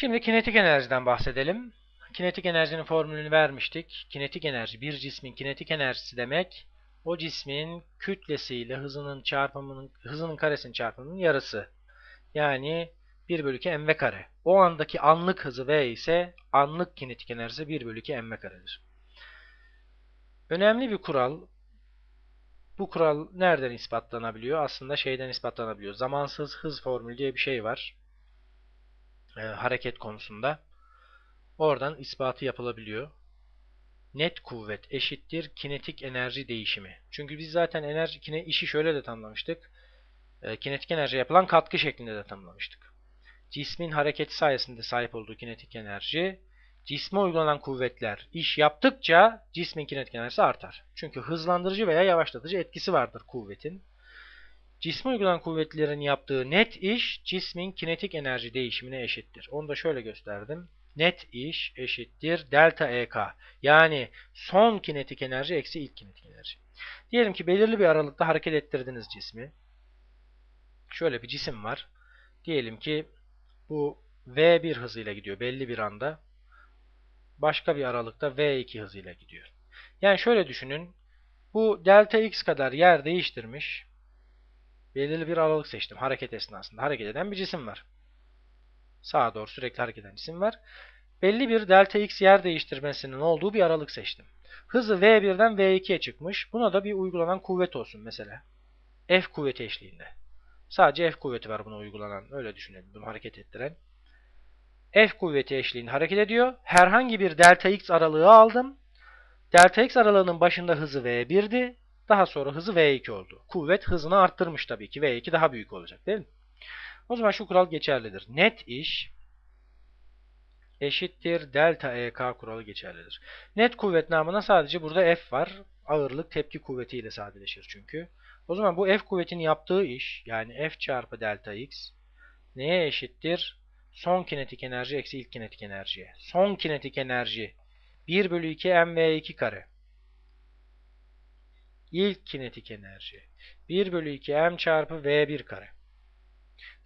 Şimdi kinetik enerjiden bahsedelim. Kinetik enerjinin formülünü vermiştik. Kinetik enerji bir cismin kinetik enerjisi demek o cismin kütlesiyle hızının çarpımının hızının karesinin çarpımının yarısı. Yani 1 bölü 2 mv kare. O andaki anlık hızı v ise anlık kinetik enerjisi 1 bölü 2 mv karedir. Önemli bir kural. Bu kural nereden ispatlanabiliyor? Aslında şeyden ispatlanabiliyor. Zamansız hız formülü diye bir şey var. Ee, hareket konusunda. Oradan ispatı yapılabiliyor. Net kuvvet eşittir kinetik enerji değişimi. Çünkü biz zaten enerji kine işi şöyle de tanımlamıştık. E, kinetik enerji yapılan katkı şeklinde de tanımlamıştık. Cismin hareketi sayesinde sahip olduğu kinetik enerji, cisme uygulanan kuvvetler iş yaptıkça cismin kinetik enerjisi artar. Çünkü hızlandırıcı veya yavaşlatıcı etkisi vardır kuvvetin. Cisme uygulanan kuvvetlerin yaptığı net iş cismin kinetik enerji değişimine eşittir. Onu da şöyle gösterdim net iş eşittir delta EK. Yani son kinetik enerji eksi ilk kinetik enerji. Diyelim ki belirli bir aralıkta hareket ettirdiniz cismi. Şöyle bir cisim var. Diyelim ki bu V1 hızıyla gidiyor belli bir anda. Başka bir aralıkta V2 hızıyla gidiyor. Yani şöyle düşünün. Bu delta x kadar yer değiştirmiş. Belirli bir aralık seçtim hareket esnasında. Hareket eden bir cisim var sağa doğru sürekli hareket eden cisim var. Belli bir delta x yer değiştirmesinin olduğu bir aralık seçtim. Hızı v1'den v2'ye çıkmış. Buna da bir uygulanan kuvvet olsun mesela. F kuvveti eşliğinde. Sadece F kuvveti var buna uygulanan. Öyle düşünelim bunu hareket ettiren. F kuvveti eşliğinde hareket ediyor. Herhangi bir delta x aralığı aldım. Delta x aralığının başında hızı v1'di. Daha sonra hızı v2 oldu. Kuvvet hızını arttırmış tabii ki. v2 daha büyük olacak değil mi? O zaman şu kural geçerlidir. Net iş eşittir delta EK kuralı geçerlidir. Net kuvvet namına sadece burada F var. Ağırlık tepki kuvvetiyle sadeleşir çünkü. O zaman bu F kuvvetinin yaptığı iş yani F çarpı delta X neye eşittir? Son kinetik enerji eksi ilk kinetik enerjiye. Son kinetik enerji 1 bölü 2 mv2 kare. İlk kinetik enerji 1 bölü 2 m çarpı v1 kare.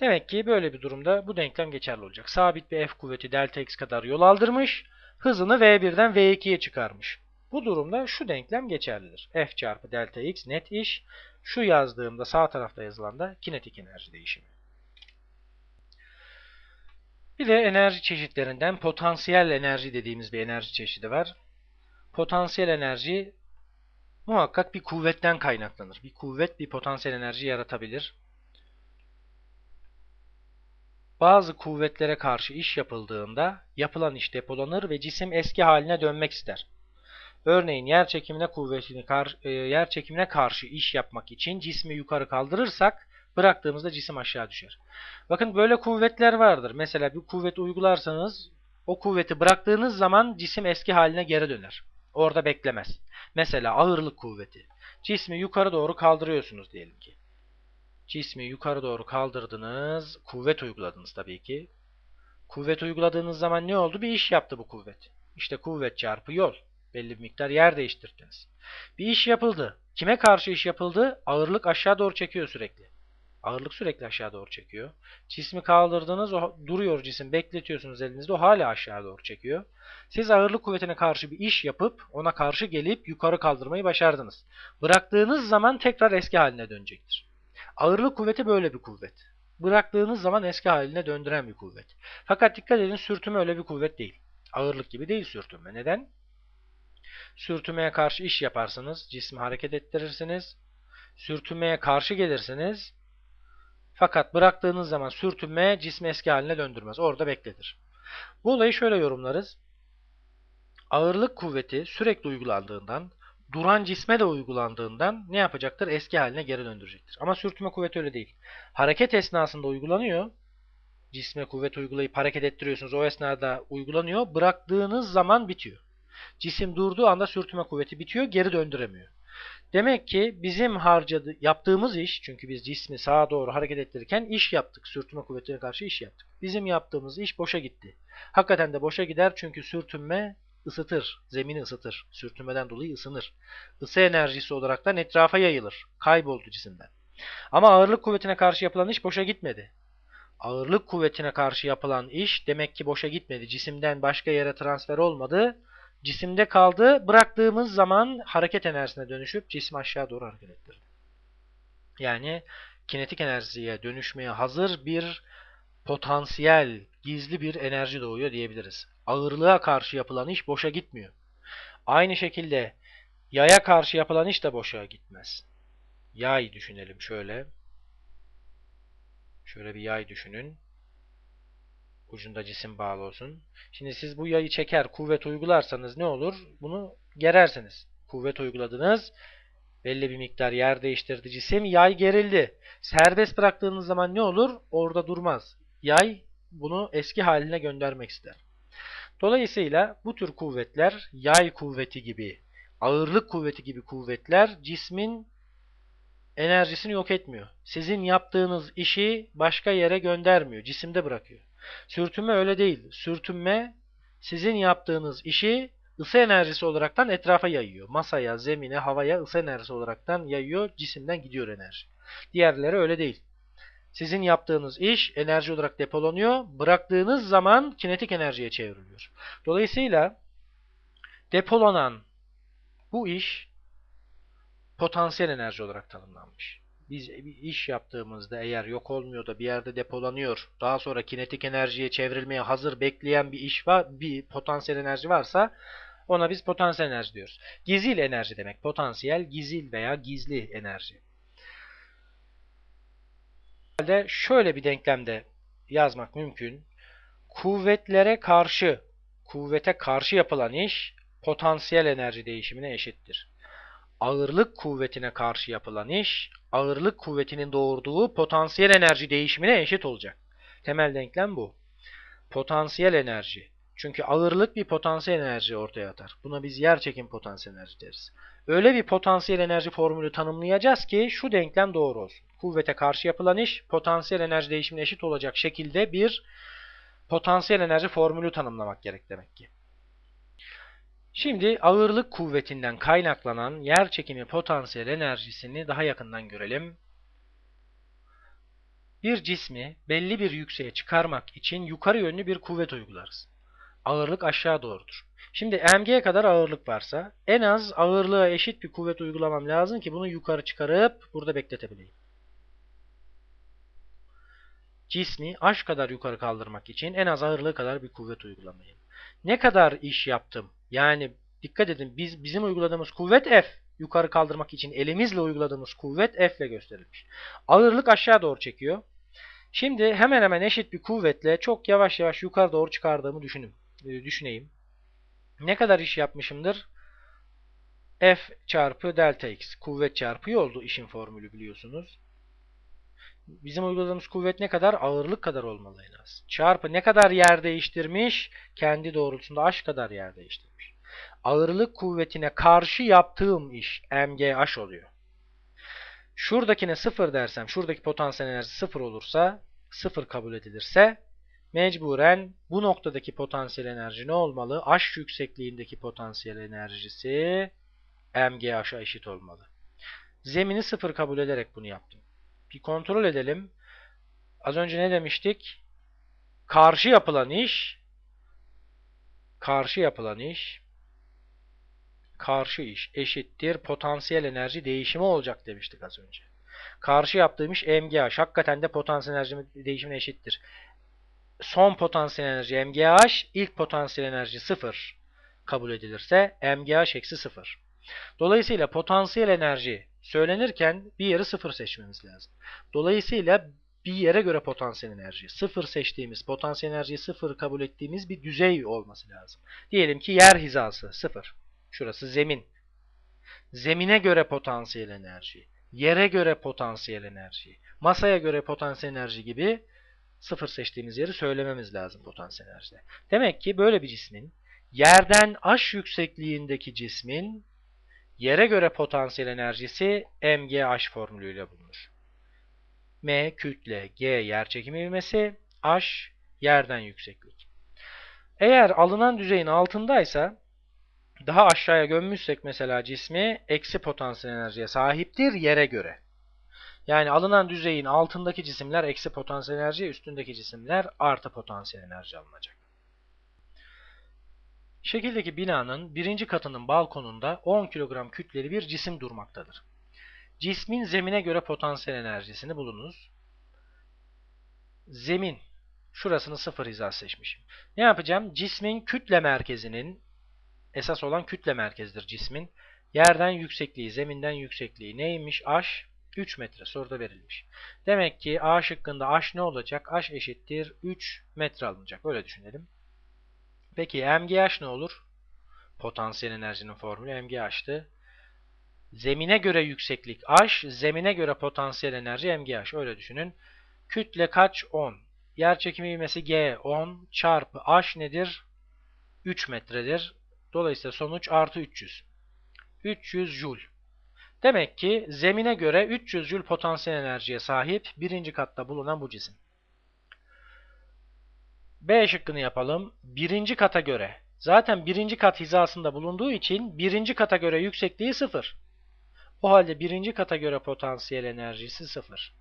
Demek ki böyle bir durumda bu denklem geçerli olacak. Sabit bir F kuvveti delta x kadar yol aldırmış. Hızını V1'den V2'ye çıkarmış. Bu durumda şu denklem geçerlidir. F çarpı delta x net iş. Şu yazdığımda sağ tarafta yazılan da kinetik enerji değişimi. Bir de enerji çeşitlerinden potansiyel enerji dediğimiz bir enerji çeşidi var. Potansiyel enerji muhakkak bir kuvvetten kaynaklanır. Bir kuvvet bir potansiyel enerji yaratabilir bazı kuvvetlere karşı iş yapıldığında yapılan iş depolanır ve cisim eski haline dönmek ister. Örneğin yer çekimine kuvvetini kar, e, yer çekimine karşı iş yapmak için cismi yukarı kaldırırsak bıraktığımızda cisim aşağı düşer. Bakın böyle kuvvetler vardır. Mesela bir kuvvet uygularsanız o kuvveti bıraktığınız zaman cisim eski haline geri döner. Orada beklemez. Mesela ağırlık kuvveti. Cismi yukarı doğru kaldırıyorsunuz diyelim ki. Cismi yukarı doğru kaldırdınız. Kuvvet uyguladınız tabii ki. Kuvvet uyguladığınız zaman ne oldu? Bir iş yaptı bu kuvvet. İşte kuvvet çarpı yol. Belli bir miktar yer değiştirdiniz. Bir iş yapıldı. Kime karşı iş yapıldı? Ağırlık aşağı doğru çekiyor sürekli. Ağırlık sürekli aşağı doğru çekiyor. Cismi kaldırdınız, o duruyor cisim, bekletiyorsunuz elinizde, o hala aşağı doğru çekiyor. Siz ağırlık kuvvetine karşı bir iş yapıp, ona karşı gelip yukarı kaldırmayı başardınız. Bıraktığınız zaman tekrar eski haline dönecektir. Ağırlık kuvveti böyle bir kuvvet. Bıraktığınız zaman eski haline döndüren bir kuvvet. Fakat dikkat edin sürtünme öyle bir kuvvet değil. Ağırlık gibi değil sürtünme. Neden? Sürtünmeye karşı iş yaparsınız, cismi hareket ettirirsiniz. Sürtünmeye karşı gelirsiniz. Fakat bıraktığınız zaman sürtünme cismi eski haline döndürmez. Orada bekletir. Bu olayı şöyle yorumlarız. Ağırlık kuvveti sürekli uygulandığından duran cisme de uygulandığından ne yapacaktır? Eski haline geri döndürecektir. Ama sürtünme kuvveti öyle değil. Hareket esnasında uygulanıyor. Cisme kuvvet uygulayıp hareket ettiriyorsunuz. O esnada uygulanıyor. Bıraktığınız zaman bitiyor. Cisim durduğu anda sürtünme kuvveti bitiyor. Geri döndüremiyor. Demek ki bizim harcadı, yaptığımız iş, çünkü biz cismi sağa doğru hareket ettirirken iş yaptık. Sürtünme kuvvetine karşı iş yaptık. Bizim yaptığımız iş boşa gitti. Hakikaten de boşa gider çünkü sürtünme ısıtır, zemini ısıtır, sürtünmeden dolayı ısınır. Isı enerjisi olarak da etrafa yayılır, kayboldu cisimden. Ama ağırlık kuvvetine karşı yapılan iş boşa gitmedi. Ağırlık kuvvetine karşı yapılan iş demek ki boşa gitmedi. Cisimden başka yere transfer olmadı. Cisimde kaldı. Bıraktığımız zaman hareket enerjisine dönüşüp cismi aşağı doğru hareket ettirdi. Yani kinetik enerjiye dönüşmeye hazır bir potansiyel, gizli bir enerji doğuyor diyebiliriz. Ağırlığa karşı yapılan iş boşa gitmiyor. Aynı şekilde yaya karşı yapılan iş de boşa gitmez. Yay düşünelim şöyle. Şöyle bir yay düşünün. Ucunda cisim bağlı olsun. Şimdi siz bu yayı çeker, kuvvet uygularsanız ne olur? Bunu gerersiniz. Kuvvet uyguladınız. Belli bir miktar yer değiştirdi cisim. Yay gerildi. Serbest bıraktığınız zaman ne olur? Orada durmaz. Yay bunu eski haline göndermek ister. Dolayısıyla bu tür kuvvetler yay kuvveti gibi, ağırlık kuvveti gibi kuvvetler cismin enerjisini yok etmiyor. Sizin yaptığınız işi başka yere göndermiyor, cisimde bırakıyor. Sürtünme öyle değil. Sürtünme sizin yaptığınız işi ısı enerjisi olaraktan etrafa yayıyor. Masaya, zemine, havaya ısı enerjisi olaraktan yayıyor, cisimden gidiyor enerji. Diğerleri öyle değil. Sizin yaptığınız iş enerji olarak depolanıyor. Bıraktığınız zaman kinetik enerjiye çevriliyor. Dolayısıyla depolanan bu iş potansiyel enerji olarak tanımlanmış. Biz iş yaptığımızda eğer yok olmuyor da bir yerde depolanıyor, daha sonra kinetik enerjiye çevrilmeye hazır bekleyen bir iş var, bir potansiyel enerji varsa ona biz potansiyel enerji diyoruz. Gizil enerji demek. Potansiyel, gizil veya gizli enerji halde şöyle bir denklemde yazmak mümkün. Kuvvetlere karşı, kuvvete karşı yapılan iş potansiyel enerji değişimine eşittir. Ağırlık kuvvetine karşı yapılan iş, ağırlık kuvvetinin doğurduğu potansiyel enerji değişimine eşit olacak. Temel denklem bu. Potansiyel enerji. Çünkü ağırlık bir potansiyel enerji ortaya atar. Buna biz yer çekim potansiyel enerji deriz. Öyle bir potansiyel enerji formülü tanımlayacağız ki şu denklem doğru olsun. Kuvvete karşı yapılan iş potansiyel enerji değişimine eşit olacak şekilde bir potansiyel enerji formülü tanımlamak gerek demek ki. Şimdi ağırlık kuvvetinden kaynaklanan yer çekimi potansiyel enerjisini daha yakından görelim. Bir cismi belli bir yükseğe çıkarmak için yukarı yönlü bir kuvvet uygularız. Ağırlık aşağı doğrudur. Şimdi mg'ye kadar ağırlık varsa en az ağırlığa eşit bir kuvvet uygulamam lazım ki bunu yukarı çıkarıp burada bekletebileyim. Cismi h kadar yukarı kaldırmak için en az ağırlığı kadar bir kuvvet uygulamayayım. Ne kadar iş yaptım? Yani dikkat edin biz bizim uyguladığımız kuvvet F. Yukarı kaldırmak için elimizle uyguladığımız kuvvet F ile gösterilmiş. Ağırlık aşağı doğru çekiyor. Şimdi hemen hemen eşit bir kuvvetle çok yavaş yavaş yukarı doğru çıkardığımı düşünün, e, düşüneyim. Ne kadar iş yapmışımdır? F çarpı delta x. Kuvvet çarpı oldu işin formülü biliyorsunuz. Bizim uyguladığımız kuvvet ne kadar? Ağırlık kadar olmalı en az. Çarpı ne kadar yer değiştirmiş? Kendi doğrultusunda h kadar yer değiştirmiş. Ağırlık kuvvetine karşı yaptığım iş mgh oluyor. Şuradakine 0 dersem, şuradaki potansiyel enerji 0 olursa, 0 kabul edilirse mecburen bu noktadaki potansiyel enerji ne olmalı? H yüksekliğindeki potansiyel enerjisi mgH'a eşit olmalı. Zemini 0 kabul ederek bunu yaptım. Bir kontrol edelim. Az önce ne demiştik? Karşı yapılan iş karşı yapılan iş karşı iş eşittir potansiyel enerji değişimi olacak demiştik az önce. Karşı yaptığım iş MGH. Hakikaten de potansiyel enerji değişimine eşittir. Son potansiyel enerji MGH, ilk potansiyel enerji 0 kabul edilirse MGH eksi 0. Dolayısıyla potansiyel enerji söylenirken bir yeri 0 seçmemiz lazım. Dolayısıyla bir yere göre potansiyel enerji. 0 seçtiğimiz, potansiyel enerjiyi 0 kabul ettiğimiz bir düzey olması lazım. Diyelim ki yer hizası 0. Şurası zemin. Zemine göre potansiyel enerji, yere göre potansiyel enerji, masaya göre potansiyel enerji gibi sıfır seçtiğimiz yeri söylememiz lazım potansiyel enerjide. Demek ki böyle bir cismin yerden h yüksekliğindeki cismin yere göre potansiyel enerjisi mgh formülüyle bulunur. M kütle, G yerçekimi ivmesi, H yerden yükseklik. Eğer alınan düzeyin altındaysa daha aşağıya gömmüşsek mesela cismi eksi potansiyel enerjiye sahiptir yere göre. Yani alınan düzeyin altındaki cisimler eksi potansiyel enerji, üstündeki cisimler artı potansiyel enerji alınacak. Şekildeki binanın birinci katının balkonunda 10 kilogram kütleli bir cisim durmaktadır. Cismin zemine göre potansiyel enerjisini bulunuz. Zemin. Şurasını sıfır hizası seçmişim. Ne yapacağım? Cismin kütle merkezinin, esas olan kütle merkezdir cismin. Yerden yüksekliği, zeminden yüksekliği neymiş? H 3 metre soruda verilmiş. Demek ki A şıkkında H ne olacak? H eşittir 3 metre alınacak. Öyle düşünelim. Peki MGH ne olur? Potansiyel enerjinin formülü MGH'tı. Zemine göre yükseklik H, zemine göre potansiyel enerji MGH. Öyle düşünün. Kütle kaç? 10. Yer çekimi ivmesi G 10 çarpı H nedir? 3 metredir. Dolayısıyla sonuç artı 300. 300 Joule. Demek ki zemine göre 300 Joule potansiyel enerjiye sahip birinci katta bulunan bu cisim. B şıkkını yapalım. Birinci kata göre. Zaten birinci kat hizasında bulunduğu için birinci kata göre yüksekliği sıfır. O halde birinci kata göre potansiyel enerjisi sıfır.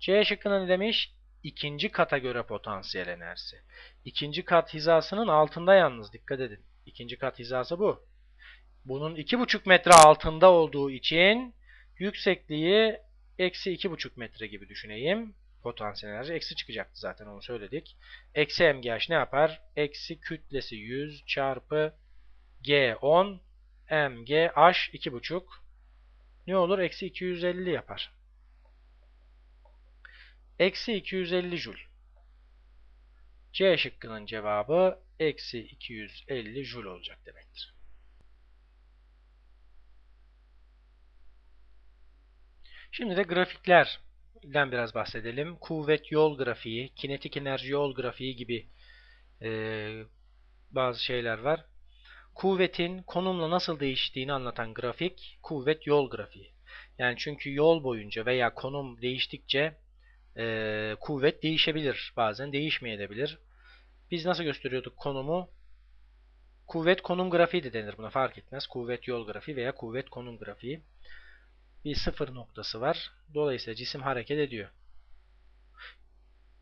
C şıkkına ne demiş? İkinci kata göre potansiyel enerjisi. İkinci kat hizasının altında yalnız dikkat edin. İkinci kat hizası bu. Bunun iki buçuk metre altında olduğu için yüksekliği eksi iki buçuk metre gibi düşüneyim potansiyel enerji eksi çıkacaktı zaten onu söyledik. Eksi mgh ne yapar? Eksi kütlesi 100 çarpı g 10 mgh 2,5 ne olur? Eksi 250 yapar. Eksi 250 joule. C şıkkının cevabı eksi 250 joule olacak demektir. Şimdi de grafikler den biraz bahsedelim. Kuvvet yol grafiği, kinetik enerji yol grafiği gibi e, bazı şeyler var. Kuvvetin konumla nasıl değiştiğini anlatan grafik kuvvet yol grafiği. Yani çünkü yol boyunca veya konum değiştikçe e, kuvvet değişebilir. Bazen değişmeyebilir. Biz nasıl gösteriyorduk konumu? Kuvvet konum grafiği de denir buna fark etmez. Kuvvet yol grafiği veya kuvvet konum grafiği bir sıfır noktası var. Dolayısıyla cisim hareket ediyor.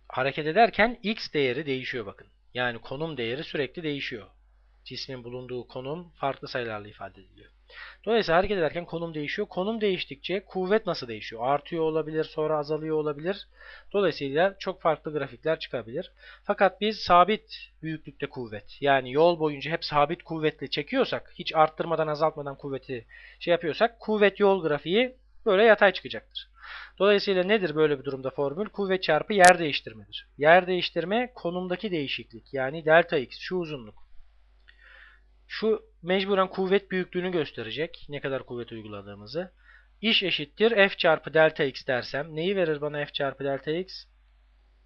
Hareket ederken x değeri değişiyor bakın. Yani konum değeri sürekli değişiyor. Cismin bulunduğu konum farklı sayılarla ifade ediliyor. Dolayısıyla hareket ederken konum değişiyor. Konum değiştikçe kuvvet nasıl değişiyor? Artıyor olabilir, sonra azalıyor olabilir. Dolayısıyla çok farklı grafikler çıkabilir. Fakat biz sabit büyüklükte kuvvet, yani yol boyunca hep sabit kuvvetli çekiyorsak, hiç arttırmadan azaltmadan kuvveti şey yapıyorsak, kuvvet yol grafiği böyle yatay çıkacaktır. Dolayısıyla nedir böyle bir durumda formül? Kuvvet çarpı yer değiştirmedir. Yer değiştirme konumdaki değişiklik yani delta x şu uzunluk. Şu mecburen kuvvet büyüklüğünü gösterecek. Ne kadar kuvvet uyguladığımızı. İş eşittir f çarpı delta x dersem. Neyi verir bana f çarpı delta x?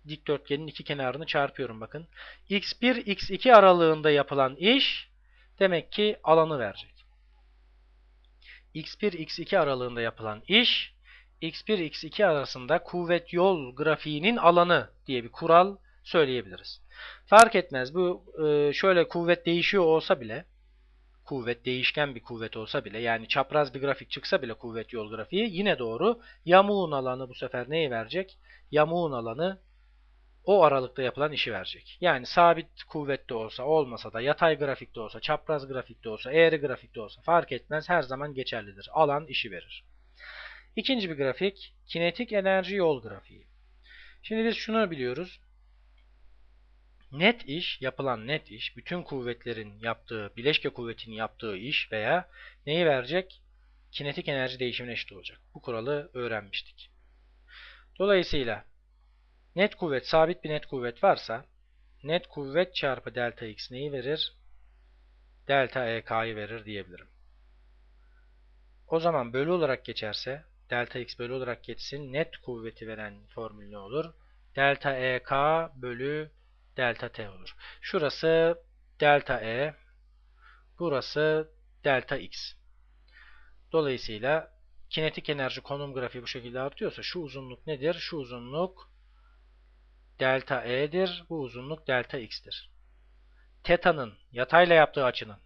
Dikdörtgenin iki kenarını çarpıyorum bakın. x1 x2 aralığında yapılan iş demek ki alanı verecek. x1 x2 aralığında yapılan iş x1 x2 arasında kuvvet yol grafiğinin alanı diye bir kural söyleyebiliriz. Fark etmez. Bu e, şöyle kuvvet değişiyor olsa bile kuvvet değişken bir kuvvet olsa bile yani çapraz bir grafik çıksa bile kuvvet yol grafiği yine doğru. Yamuğun alanı bu sefer neyi verecek? Yamuğun alanı o aralıkta yapılan işi verecek. Yani sabit kuvvette olsa olmasa da yatay grafikte olsa, çapraz grafikte olsa, eğri grafikte olsa fark etmez her zaman geçerlidir. Alan işi verir. İkinci bir grafik kinetik enerji yol grafiği. Şimdi biz şunu biliyoruz. Net iş, yapılan net iş, bütün kuvvetlerin yaptığı, bileşke kuvvetinin yaptığı iş veya neyi verecek? Kinetik enerji değişimine eşit olacak. Bu kuralı öğrenmiştik. Dolayısıyla net kuvvet, sabit bir net kuvvet varsa net kuvvet çarpı delta x neyi verir? Delta EK'yı verir diyebilirim. O zaman bölü olarak geçerse delta x bölü olarak geçsin. Net kuvveti veren formül ne olur? Delta EK bölü delta t olur. Şurası delta e, burası delta x. Dolayısıyla kinetik enerji konum grafiği bu şekilde artıyorsa şu uzunluk nedir? Şu uzunluk delta e'dir. Bu uzunluk delta x'tir. Teta'nın yatayla yaptığı açının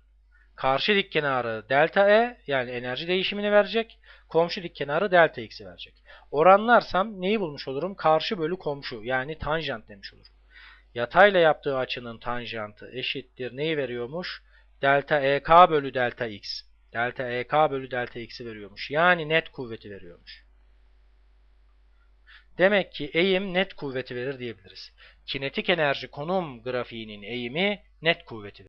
Karşı dik kenarı delta E yani enerji değişimini verecek. Komşu dik kenarı delta x'i verecek. Oranlarsam neyi bulmuş olurum? Karşı bölü komşu yani tanjant demiş olurum. Yatayla yaptığı açının tanjantı eşittir. Neyi veriyormuş? Delta EK bölü delta x. Delta EK bölü delta x'i veriyormuş. Yani net kuvveti veriyormuş. Demek ki eğim net kuvveti verir diyebiliriz. Kinetik enerji konum grafiğinin eğimi net kuvveti verir.